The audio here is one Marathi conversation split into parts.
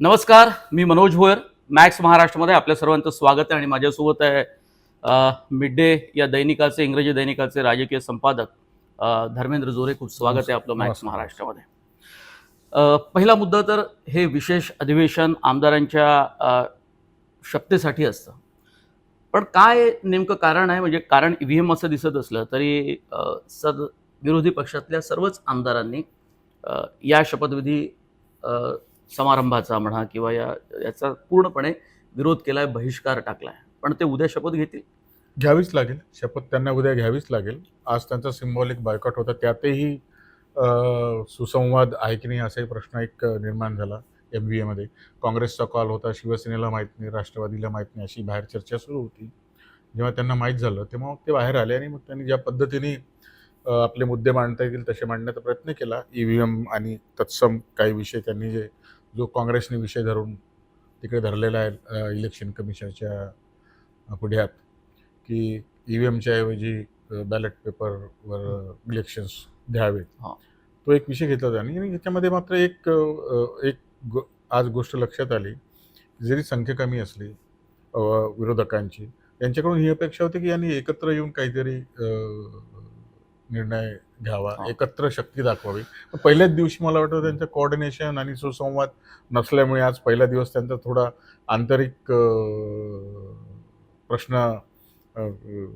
नमस्कार मी मनोज भोयर. मॅक्स महाराष्ट्रामध्ये आपल्या सर्वांचं स्वागत आहे आणि माझ्यासोबत आहे मिड डे या दैनिकाचे इंग्रजी दैनिकाचे राजकीय संपादक धर्मेंद्र जोरे. खूप स्वागत आहे आपलं मॅक्स. महाराष्ट्रामध्ये. पहिला मुद्दा तर हे विशेष अधिवेशन आमदारांच्या शक्तीसाठी असतं. पण काय नेमकं कारण आहे? म्हणजे कारण ई व्ही एम असं दिसत असलं तरी सद विरोधी पक्षातल्या सर्वच आमदारांनी या शपथविधी समारंभाचा म्हणा किंवा या याचा पूर्णपणे विरोध केला आहे बहिष्कार टाकला आहे पण ते उद्या शपथ घेतील? घ्यावीच लागेल. शपथ त्यांना उद्या घ्यावीच लागेल. आज त्यांचा सिम्बॉलिक बायकॉट होता. त्यातही सुसंवाद आहे की नाही असाही प्रश्न एक निर्माण झाला एम व्ही एमध्ये काँग्रेसचा कॉल होता. शिवसेनेला माहीत नाही राष्ट्रवादीला माहीत नाही अशी बाहेर चर्चा सुरू होती. जेव्हा त्यांना माहीत झालं तेव्हा मग ते बाहेर आले आणि मग त्यांनी ज्या पद्धतीने आपले मुद्दे मांडता येतील तसे मांडण्याचा प्रयत्न केला. ई व्ही एम आणि तत्सम काही विषय त्यांनी जे जो काँग्रेसने विषय धरून तिकडे धरलेला आहे इलेक्शन कमिशनच्या पुढ्यात की ई व्ही एमच्या ऐवजी बॅलेट पेपरवर इलेक्शन्स घ्यावेत. तो एक विषय घेतला त्यांनी आणि ह्याच्यामध्ये मात्र एक एक गो आज गोष्ट लक्षात आली. जरी संख्या कमी असली विरोधकांची त्यांच्याकडून ही अपेक्षा होती की यांनी एकत्र येऊन काहीतरी निर्णय घ्यावा. एकत्र शक्ती दाखवावी. पण पहिल्याच दिवशी मला वाटतं त्यांचं कोऑर्डिनेशन आणि सुसंवाद नसल्यामुळे आज पहिला दिवस त्यांचा थोडा आंतरिक प्रश्न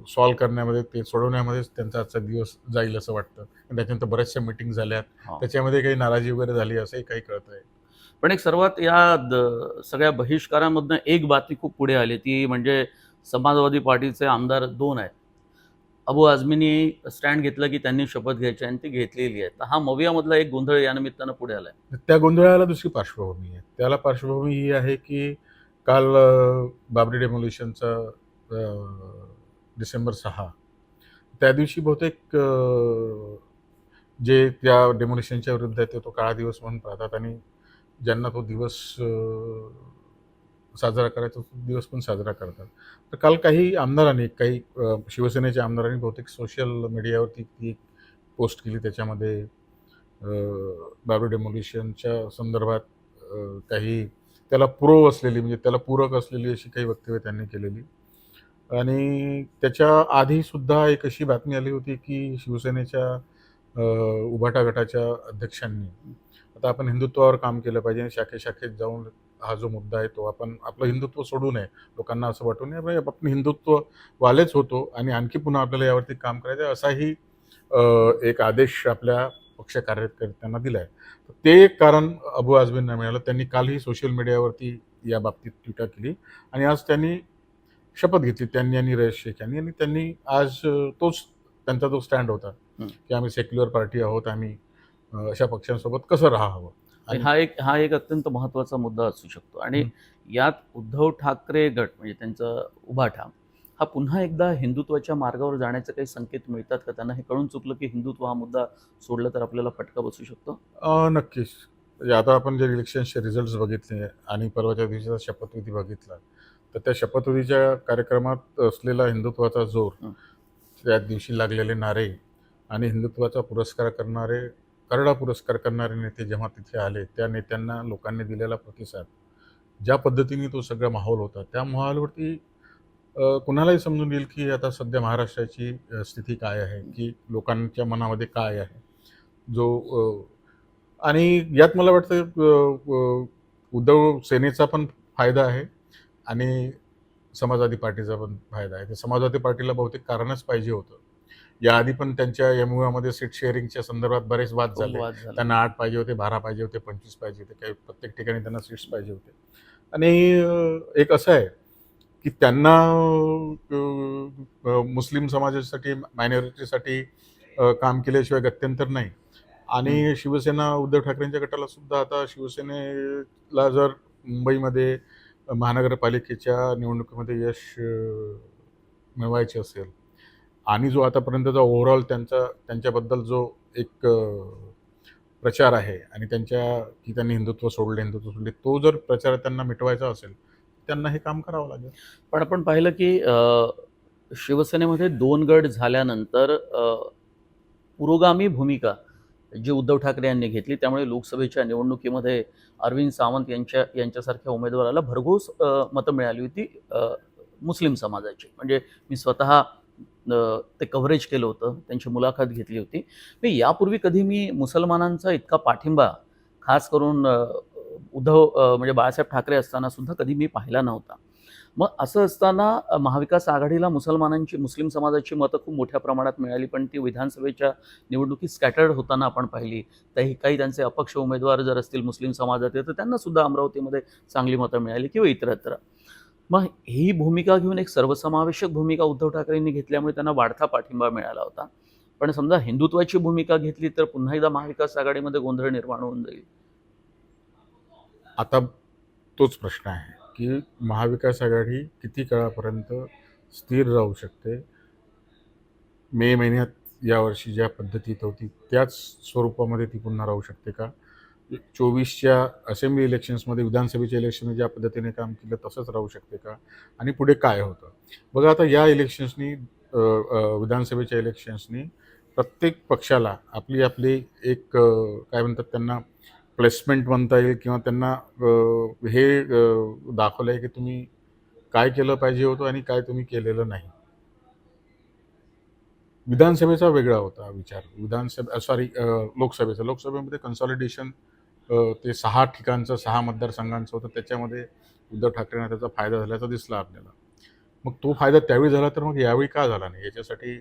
सॉल्व करण्यामध्ये ते सोडवण्यामध्येच त्यांचा आजचा दिवस जाईल असं वाटतं. त्याच्यानंतर बऱ्याचशा मिटिंग झाल्यात. त्याच्यामध्ये काही नाराजी वगैरे झाली असंही काही कळत आहे पण एक सर्वात या द- सगळ्या बहिष्कारामधनं एक बातमी खूप पुढे आली. ती म्हणजे समाजवादी पार्टीचे आमदार दोन आहेत. अबू आझमीनी स्टँड घेतलं की त्यांनी शपथ घ्यायची आणि ती घेतलेली आहे. तर हा मवियामधला एक गोंधळ या निमित्तानं पुढे आलाय. त्या गोंधळाला दुसरी पार्श्वभूमी आहे. त्याला पार्श्वभूमी ही आहे की काल बाबरी डेमोल्युशनचा डिसेंबर सहा. त्या दिवशी बहुतेक जे त्या डेमोल्युशनच्या विरुद्ध आहे ते तो काळा दिवस म्हणून पाहतात आणि ज्यांना तो दिवस साजरा करायचा दिवस पण साजरा करतात. तर काल काही आमदारांनी काही शिवसेनेच्या आमदारांनी बहुतेक सोशल मीडियावरती ती एक पोस्ट केली. त्याच्यामध्ये अ, बाबरी संदर्भात काही त्याला पूर्व असलेली म्हणजे त्याला पूरक असलेली अशी काही वक्तव्य त्यांनी केलेली. आणि त्याच्या आधीसुद्धा एक अशी बातमी आली होती की शिवसेनेच्या उभाटा गटाच्या अध्यक्षांनी आता आपण हिंदुत्वावर काम केलं पाहिजे आणि शाखे शाखेत जाऊन हा जो मुद्दा आहे तो आपण आपलं हिंदुत्व सोडू नये. लोकांना असं वाटू नये आपण आपण हिंदुत्व वालेच होतो आणि आणखी पुन्हा आपल्याला यावरती काम करायचं आहे, असाही एक आदेश आपल्या पक्ष कार्यकर्त्यांना दिला आहे तर ते एक कारण अबू आझमींना मिळालं. त्यांनी कालही सोशल मीडियावरती या बाबतीत टीका केली आणि आज त्यांनी शपथ घेतली. त्यांनी आणि रयश शेख यांनी आणि त्यांनी आज तोच त्यांचा जो स्टँड होता. की आम्ही सेक्युलर पार्टी आहोत आम्ही अशा पक्षांसोबत कसं राहावं? आणि हा एक हा एक अत्यंत महत्त्वाचा मुद्दा असू शकतो. आणि यात उद्धव ठाकरे गट म्हणजे त्यांचा उभाठा हा पुन्हा एकदा हिंदुत्वाच्या मार्गावर जाण्याचे काही संकेत मिळतात का? त्यांना हे कळून चुकलं की हिंदुत्व हा मुद्दा सोडला तर आपल्याला फटका बसू शकतो? नक्कीच. म्हणजे आता आपण जर इलेक्शनचे रिझल्ट बघितले आणि परवाच्या दिवशीचा शपथविधी बघितला तर त्या शपथविधीच्या कार्यक्रमात असलेला हिंदुत्वाचा जोर. त्या दिवशी लागलेले नारे आणि हिंदुत्वाचा पुरस्कार करणारे करडा पुरस्कार करणारे नेते जेव्हा तिथे आले त्या नेत्यांना लोकांनी दिलेला प्रतिसाद ज्या पद्धतीने तो सगळा माहोल होता त्या माहोलवरती कुणालाही समजून येईल की आता सध्या महाराष्ट्राची स्थिती काय आहे की लोकांच्या मनामध्ये काय आहे जो आणि यात मला वाटतं उद्धव सेनेचा पण फायदा आहे आणि समाजवादी पार्टीचा पण फायदा आहे. ते समाजवादी पार्टीला बहुतेक कारणच पाहिजे होतं. याआधी पण त्यांच्या यमुनामध्ये सीट शेअरिंगच्या संदर्भात बरेच वाद झाले. त्यांना आठ पाहिजे होते बारा पाहिजे होते पंचवीस पाहिजे होते काही प्रत्येक ठिकाणी त्यांना सीट्स पाहिजे होते. आणि एक असं आहे की त्यांना मुस्लिम समाजासाठी मायनॉरिटीसाठी काम केल्याशिवाय गत्यंतर नाही. आणि शिवसेना उद्धव ठाकरेंच्या गटाला सुद्धा आता शिवसेनेला जर मुंबईमध्ये महानगरपालिकेच्या निवडणुकीमध्ये यश मिळवायचे असेल आणि जो आतापर्यंतचा ओव्हरऑल त्यांचा त्यांच्याबद्दल जो एक प्रचार आहे आणि त्यांच्या की त्यांनी हिंदुत्व सोडले हिंदुत्व सोडले तो जर प्रचार त्यांना मिटवायचा असेल त्यांना हे काम करावं लागेल. पण आपण पाहिलं की शिवसेनेमध्ये दोन गट झाल्यानंतर पुरोगामी भूमिका जी उद्धव ठाकरे यांनी घेतली त्यामुळे लोकसभेच्या निवडणुकीमध्ये अरविंद सावंत यांच्या यांच्यासारख्या उमेदवाराला भरघोस मतं मिळाली होती मुस्लिम समाजाची. म्हणजे मी स्वतः ते कव्हरेज केलं होतं. त्यांची मुलाखत घेतली होती. मी यापूर्वी कधी मी मुसलमानांचा इतका पाठिंबा खास करून उद्धव म्हणजे बाळासाहेब ठाकरे असताना सुद्धा कधी मी पाहिला नव्हता. मग असं असताना महाविकास आघाडीला मुसलमानांची मुस्लिम समाजाची मतं खूप मोठ्या प्रमाणात मिळाली पण ती विधानसभेच्या निवडणुकीत स्कॅटर्ड होताना आपण पाहिली. काही काही त्यांचे अपक्ष उमेदवार जर असतील मुस्लिम समाजाचे तर त्यांना सुद्धा अमरावतीमध्ये चांगली मतं मिळाली किंवा इतरत्र. मग ही भूमिका घेऊन एक सर्वसमावेशक भूमिका उद्धव ठाकरेंनी घेतल्यामुळे त्यांना वाढता पाठिंबा मिळाला होता. पण समजा हिंदुत्वाची भूमिका घेतली तर पुन्हा एकदा महाविकास आघाडीमध्ये गोंधळ निर्माण होऊन जाईल. आता तोच प्रश्न आहे की महाविकास आघाडी किती काळापर्यंत स्थिर राहू शकते? मे महिन्यात यावर्षी ज्या पद्धतीत होती त्याच स्वरूपामध्ये ती पुन्हा राहू शकते का? चोवीसच्या असेंब्ली इलेक्शन्समध्ये विधानसभेच्या इलेक्शन ज्या पद्धतीने काम केलं तसंच राहू शकते का? आणि पुढे काय होतं? बघा आता या इलेक्शन्सनी विधानसभेच्या इलेक्शन्सनी प्रत्येक पक्षाला आपली आपली एक काय म्हणतात त्यांना प्लेसमेंट म्हणता येईल किंवा त्यांना हे दाखवलं आहे की तुम्ही काय केलं पाहिजे होतं आणि काय तुम्ही केलेलं नाही. विधानसभेचा वेगळा होता विचार. विधानसभा सॉरी लोकसभेचा. लोकसभेमध्ये कन्सॉलिडेशन ते सहा ठिकाणचं सहा मतदारसंघांचं होतं. त्याच्यामध्ये उद्धव ठाकरेंना त्याचा फायदा झाल्याचा दिसला आपल्याला. मग तो फायदा त्यावेळी झाला तर मग यावेळी का झाला नाही? याच्यासाठी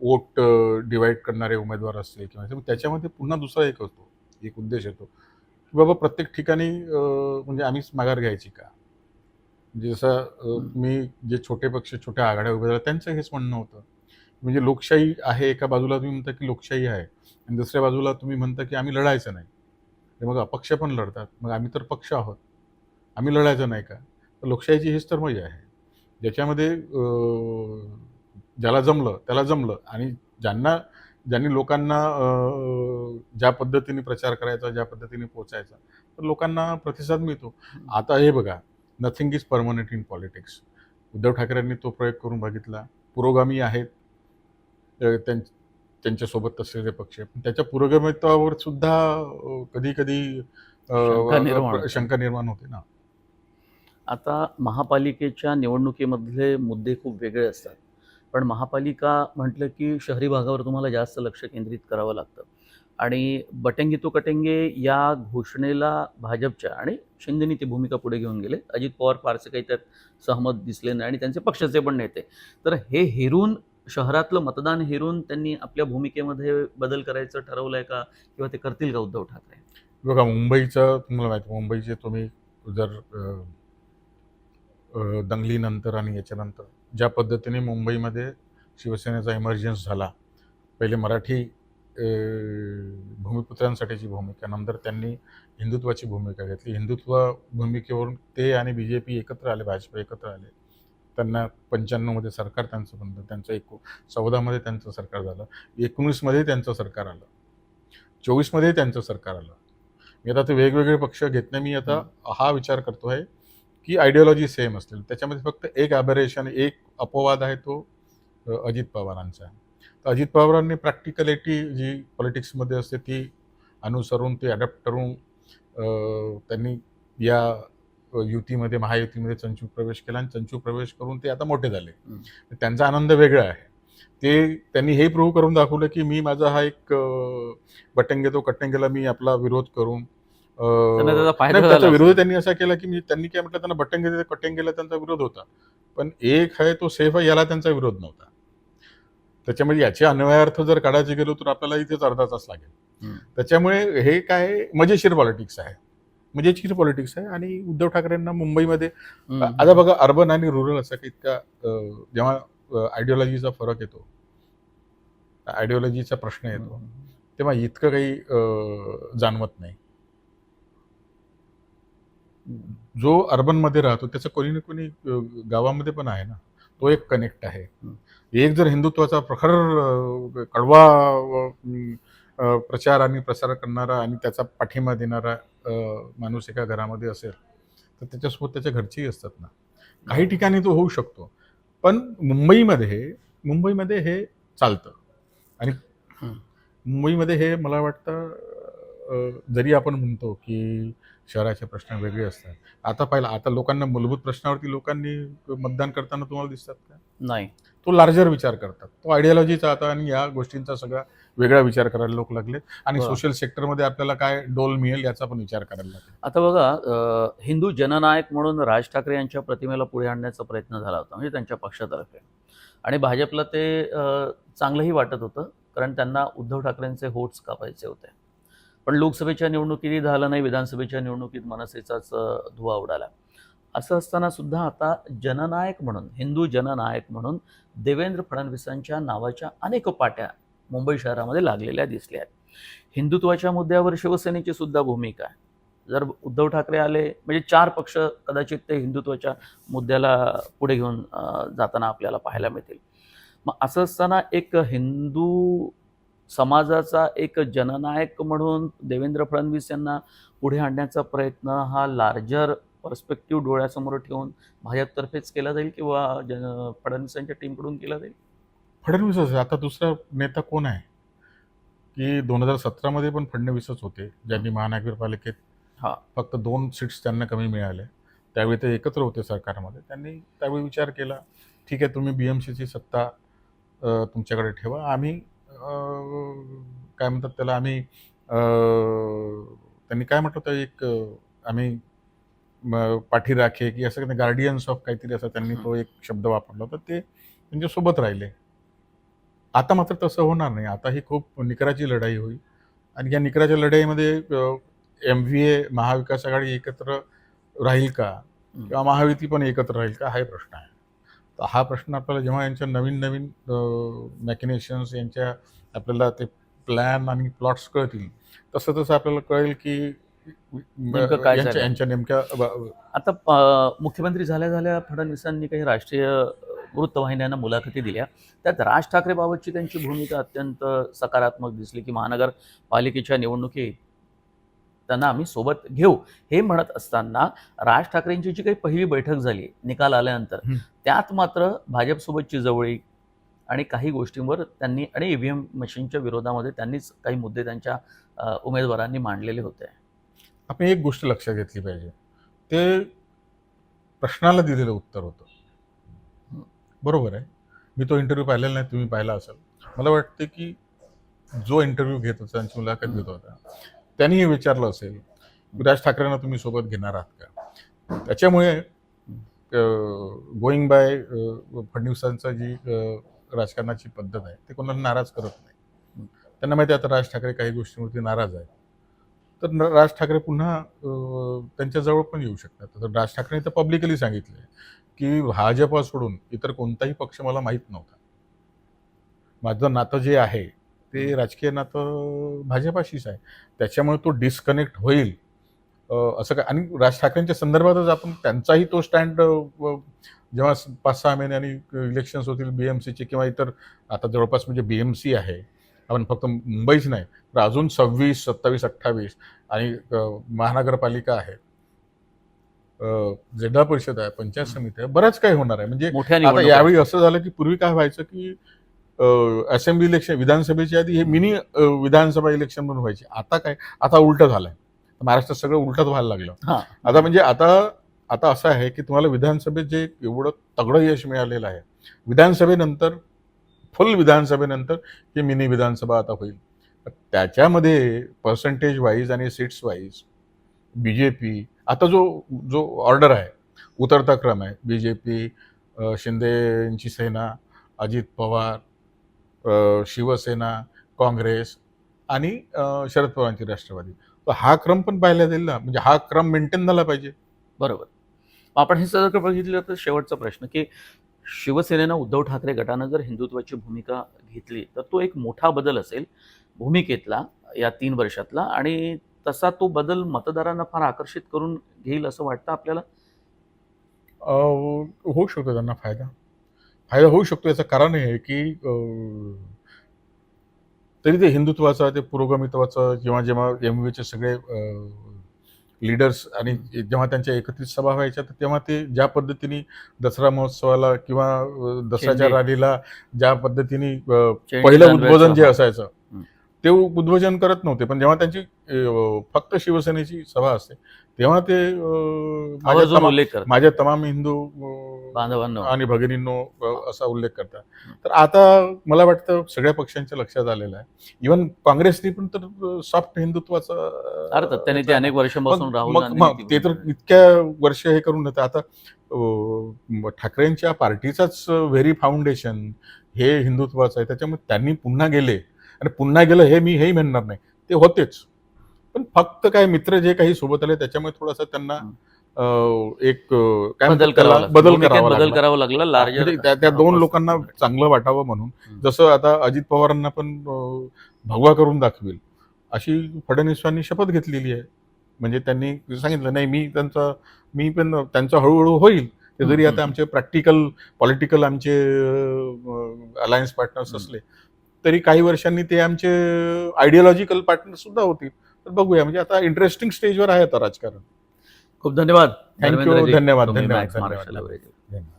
वोट डिवाईड करणारे उमेदवार असतील किंवा मग त्याच्यामध्ये पुन्हा दुसरा एक होतो एक उद्देश येतो. की बाबा प्रत्येक ठिकाणी म्हणजे आम्हीच माघार घ्यायची का? म्हणजे जसं मी जे छोटे पक्ष छोट्या आघाड्या उभे झाल्या त्यांचं हेच म्हणणं होतं. म्हणजे लोकशाही आहे एका बाजूला तुम्ही म्हणता की लोकशाही आहे. आणि दुसऱ्या बाजूला तुम्ही म्हणता की आम्ही लढायचं नाही. तर मग अपक्ष पण लढतात. मग आम्ही तर पक्ष आहोत. आम्ही लढायचं नाही का? तर लोकशाहीची हीच तर मजा आहे. ज्याच्यामध्ये ज्याला जमलं त्याला जमलं आणि ज्यांना ज्यांनी लोकांना ज्या पद्धतीने प्रचार करायचा ज्या पद्धतीने पोचायचा तर लोकांना प्रतिसाद मिळतो. आता हे बघा nothing is permanent in politics Uddhav ठाकरेंनी तो प्रयोग करून बघितला. पुरोगामी आहेत. त्यां त्यांच्यासोबत असलेले पक्ष पण त्याच्या पुरोगामित्वावर सुद्धा कधी कधी शंका निर्माण होते. शंका निर्माण होते ना. आता महापालिकेच्या निवडणुकीमधले मुद्दे खूप वेगळे असतात. पण महापालिका म्हटलं की शहरी भागावर तुम्हाला जास्त लक्ष केंद्रित करावं लागतं. आणि बटेंगे तो कटेंगे या घोषणेला भाजपच्या आणि शिंदेनी ती भूमिका पुढे घेऊन गेले. अजित पवार फारसे काही त्यात सहमत दिसले नाही आणि त्यांचे पक्षाचे पण नेते. तर हे हेरून शहरातलं मतदान हेरून त्यांनी आपल्या भूमिकेमध्ये बदल करायचं ठरवलंय का? किंवा ते करतील का उद्धव ठाकरे? बघा मुंबईचं तुम्हाला माहिती मुंबईचे तुम्ही जर दंगलीनंतर आणि याच्यानंतर ज्या पद्धतीने मुंबईमध्ये शिवसेनेचा इमर्जन्स झाला पहिले मराठी भूमिपुत्रांसाठीची भूमिका नंतर त्यांनी हिंदुत्वाची भूमिका घेतली. हिंदुत्व भूमिकेवरून ते आणि बी जे पी एकत्र आले भाजप एकत्र आले. त्यांना पंच्याण्णवमध्ये सरकार त्यांचं बनलं. त्यांचं एकू चौदामध्ये त्यांचं सरकार झालं. एकोणीसमध्ये त्यांचं सरकार आलं. चोवीसमध्ये त्यांचं सरकार आलं. मी आता ते वेगवेगळे पक्ष घेत नाही मी आता हा विचार करतो आहे की आयडिओलॉजी सेम असतील. त्याच्यामध्ये फक्त एक ॲबरेशन एक अपवाद आहे तो अजित पवारांचा तर अजित पवारांनी प्रॅक्टिकलिटी जी पॉलिटिक्समध्ये असते ती अनुसरून ते अडॅप्ट करून त्यांनी या युतीमध्ये महायुतीमध्ये चंचू प्रवेश केला आणि चंचू प्रवेश करून ते आता मोठे झाले. त्यांचा आनंद वेगळा आहे ते त्यांनी हे प्रूव्ह करून दाखवलं की मी माझा हा एक बटंगे तो कट्टंगेला मी आपला विरोध करून त्याचा विरोध. त्यांनी असा केला की त्यांनी काय म्हटलं त्यांना बटंगे कट्टंगेला त्यांचा विरोध होता पण एक आहे तो सेफ आहे याला त्यांचा विरोध नव्हता त्याच्यामध्ये याचे अन्वयार्थ जर काढायचे गेलो तर आपल्याला इथेच अर्धा तास लागेल. त्याच्यामुळे हे काय मजेशीर पॉलिटिक्स आहे मजेशीर पॉलिटिक्स आहे आणि उद्धव ठाकरेंना मुंबईमध्ये. आता बघा अर्बन आणि रुरल असा काही इतका अं, जेव्हा आयडिओलॉजीचा फरक येतो आयडिओलॉजीचा प्रश्न येतो तेव्हा इतकं काही जाणवत नाही जो अर्बनमध्ये राहतो त्याचं कोणी ना कोणी गावामध्ये पण आहे ना तो एक कनेक्ट आहे. एक जर हिंदुत्वाचा प्रखर कडवा प्रचार आणि प्रसार करणारा आणि त्याचा पाठिंबा देणारा माणूस एका घरामध्ये असेल तर त्याच्यासोबत त्याच्या घरचेही असतात ना. काही ठिकाणी तो होऊ शकतो. पण मुंबईमध्ये मुंबईमध्ये हे चालतं. आणि. मुंबईमध्ये हे मला वाटतं जरी आपण म्हणतो की शहराचे प्रश्न वेगळे असतात. आता पाहिलं आता लोकांना मूलभूत प्रश्नावरती लोकांनी मतदान करताना तुम्हाला दिसतात का? नाही. तो लार्जर विचार करतात. तो आयडियोलॉजीचा आता आणि या गोष्टींचा सगळा वेगळा विचार करायला लोक लागलेत. आणि. सोशल सेक्टरमध्ये आपल्याला काय डोल मिळेल याचा पण विचार करायला लागले. आता बघा हिंदू जननायक म्हणून राज ठाकरे यांच्या प्रतिमेला पुढे आणण्याचा प्रयत्न झाला होता म्हणजे त्यांच्या पक्षातर्फे. आणि भाजपला ते चांगलंही वाटत होतं कारण त्यांना उद्धव ठाकरेंचे होट्स कापायचे होते. पण लोकसभेच्या निवडणुकीतही झालं नाही विधानसभेच्या निवडणुकीत मनसेचाच धुवा उडाला. असं असताना सुद्धा आता जननायक म्हणून हिंदू जननायक म्हणून देवेंद्र फडणवीसांच्या नावाच्या अनेक पाट्या मुंबई शहरामध्ये लागलेल्या दिसल्या आहेत. हिंदुत्वाच्या मुद्द्यावर शिवसेनेची सुद्धा भूमिका आहे. जर उद्धव ठाकरे आले म्हणजे चार पक्ष कदाचित ते हिंदुत्वाच्या मुद्द्याला पुढे घेऊन जाताना आपल्याला पाहायला मिळतील. मग असं असताना एक हिंदू समाजाचा एक जननायक म्हणून देवेंद्र फडणवीस यांना पुढे आणण्याचा प्रयत्न हा लार्जर पर्स्पेक्टिव्ह डोळ्यासमोर ठेवून भाजपतर्फेच केला जाईल किंवा जन फडणवीसांच्या टीमकडून केला जाईल? फडणवीसच. आता दुसरा नेता कोण आहे? की दोन हजार सतरामध्ये पण फडणवीसच होते ज्यांनी महानगरपालिकेत हा. फक्त दोन सीट्स त्यांना कमी मिळाले. त्यावेळी ते एकत्र होते सरकारमध्ये. त्यांनी त्यावेळी विचार केला ठीक आहे तुम्ही बी एम सीची सत्ता तुमच्याकडे ठेवा. आम्ही काय म्हणतात त्याला आम्ही त्यांनी काय म्हटलं होतं एक आम्ही पाठी राखे की असं गार्डियन्स ऑफ काहीतरी असं त्यांनी तो एक शब्द वापरला होता ते त्यांच्यासोबत राहिले. आता मात्र तसं होणार नाही. आता ही खूप निकराची लढाई होईल. आणि या निकराच्या लढाईमध्ये एम व्ही ए महाविकास आघाडी एकत्र राहील का? किंवा महायुती पण एकत्र राहील का? हा प्रश्न आहे. तर हा प्रश्न आपल्याला जेव्हा यांच्या नवीन नवीन मॅकिनेशन्स यांच्या आपल्याला ते प्लॅन आणि प्लॉट्स कळतील तसं तसं आपल्याला कळेल की काय यांच्या नेमक्या आता मुख्यमंत्री झाल्या झाल्या फडणवीसांनी काही राष्ट्रीय वृत्तवाहिन्यांना मुलाखती दिल्या. त्यात राज ठाकरेबाबतची त्यांची भूमिका अत्यंत सकारात्मक दिसली की महानगरपालिकेच्या निवडणुकीत त्यांना आम्ही सोबत घेऊ. हे म्हणत असताना राज ठाकरेंची जी काही पहिली बैठक झाली निकाल आल्यानंतर. त्यात मात्र भाजपसोबतची जवळीक आणि काही गोष्टींवर त्यांनी आणि ईव्हीएम मशीनच्या विरोधामध्ये त्यांनीच काही मुद्दे त्यांच्या उमेदवारांनी मांडलेले होते. आपण एक गोष्ट लक्षात घेतली पाहिजे. ते प्रश्नाला दिलेलं उत्तर होतं. बरोबर आहे. मी तो इंटरव्ह्यू पाहिलेला नाही तुम्ही पाहिला असाल. मला वाटते की जो इंटरव्ह्यू घेत होता त्यांची मुलाखत घेत होता त्यांनीही विचारलं असेल राज ठाकरेंना तुम्ही सोबत घेणार आहात का? त्याच्यामुळे गोईंग बाय फडणवीसांचा जी राजकारणाची पद्धत आहे ते कोणाला नाराज करत नाही. त्यांना माहिती आहे आता राज ठाकरे काही गोष्टींवरती नाराज आहेत. तर न- राज ठाकरे पुन्हा त्यांच्याजवळ पण येऊ शकतात. तर राज ठाकरे तर पब्लिकली सांगितले की भाजपा सोडून इतर कोणताही पक्ष मला माहीत नव्हता. माझं नातं जे आहे ते राजकीय नातं भाजपाशीच आहे. त्याच्यामुळे तो डिस्कनेक्ट होईल. असं काय? आणि राज ठाकरेंच्या संदर्भातच आपण त्यांचाही तो स्टँड जेव्हा पाच सहा महिन्यांनी इलेक्शन्स होतील बी एम सीचे किंवा इतर आता जवळपास म्हणजे बी एम सी आहे. आपण फक्त मुंबईच नाही तर अजून सव्वीस सत्तावीस अठ्ठावीस आणि महानगरपालिका आहे. जिल्हा परिषद आहे पंचायत समिती आहे बरंच काही होणार आहे. म्हणजे यावेळी असं झालं की पूर्वी काय व्हायचं की असेंब्ली इलेक्शन विधानसभेच्या आधी हे मिनी विधानसभा इलेक्शन म्हणून व्हायचे. आता काय? आता उलटं झालंय. महाराष्ट्रात सगळं उलटच व्हायला लागलं. हा. आता म्हणजे आता आता असं आहे की तुम्हाला विधानसभेत जे एवढं तगडं यश मिळालेलं आहे विधानसभेनंतर फुल विधानसभेनंतर ही मिनी विधानसभा आता होईल. त्याच्यामध्ये पर्सेंटेज वाईज आणि seats wise B J P आता जो जो ऑर्डर आहे उतरता क्रम आहे बी जे पी शिंदेची सेना अजित पवार शिवसेना काँग्रेस आणि शरद पवारांची राष्ट्रवादी. तर हा क्रम पण पाहिला जाईल ना? म्हणजे हा क्रम मेंटेन झाला पाहिजे. बरोबर. मग आपण हे सगळं बघितलं तर शेवटचा प्रश्न की शिवसेनेनं उद्धव ठाकरे गटानं जर हिंदुत्वाची भूमिका घेतली तर तो एक मोठा बदल असेल भूमिकेतला या तीन वर्षातला आणि तसा तो बदल मतदारांना फार आकर्षित करून घेईल असं वाटतं आपल्याला? होऊ शकतो त्यांना फायदा. फायदा होऊ शकतो याचं कारण हे आहे की तरी ते हिंदुत्वाचा ते पुरोगमित्वाचं जेव्हा जेव्हा एम व्हीचे सगळे लीडर्स आणि जेव्हा त्यांच्या एकत्रित सभा व्हायच्या तर तेव्हा ते ज्या पद्धतीने दसरा महोत्सवाला किंवा दसऱ्याच्या. रॅलीला ज्या पद्धतीने पहिलं उद्बोधन जे. असायचं. ते उद्भोजन करत नव्हते पण जेव्हा त्यांची फक्त शिवसेनेची सभा असते तेव्हा ते माझ्या तमाम हिंदू बांधवांनो. आणि भगिनींनो असा उल्लेख करतात. तर आता मला वाटतं सगळ्या पक्षांच्या लक्षात आलेलं आहे. इव्हन काँग्रेसने पण तर सॉफ्ट हिंदुत्वाचा अं, अर्थात त्यांनी ते अनेक वर्षांपासून राहुल ते तर इतक्या वर्ष हे करून देतात आता ठाकरेंच्या पार्टीचाच व्हेरी फाउंडेशन हे हिंदुत्वाचं आहे. त्याच्यामुळे त्यांनी पुन्हा गेले. आणि पुन्हा गेलं हे मी हेही म्हणणार नाही. ते होतेच. पण फक्त काय मित्र जे काही सोबत आले त्याच्यामुळे थोडासा त्यांना एक काय बदल करावा. बदल करावा बदल लागला. करावा लागला लार्जर त्या दोन लोकांना चांगलं वाटावं म्हणून. जसं आता अजित पवारांना पण भगवा करून दाखवेल अशी फडणवीसांनी शपथ घेतलेली आहे म्हणजे त्यांनी सांगितलं नाही मी त्यांचा मी पण त्यांचं हळूहळू होईल ते जरी आता आमचे प्रॅक्टिकल पॉलिटिकल आमचे अलायन्स पार्टनर्स. असले तरी काही वर्षांनी ते आमचे आयडियोलॉजिकल पार्टनर सुद्धा होतील तर बघूया म्हणजे आता इंटरेस्टिंग स्टेजवर आहे आता राजकारण खूप धन्यवाद. धन्यवाद, धन्यवाद. धन्यवाद.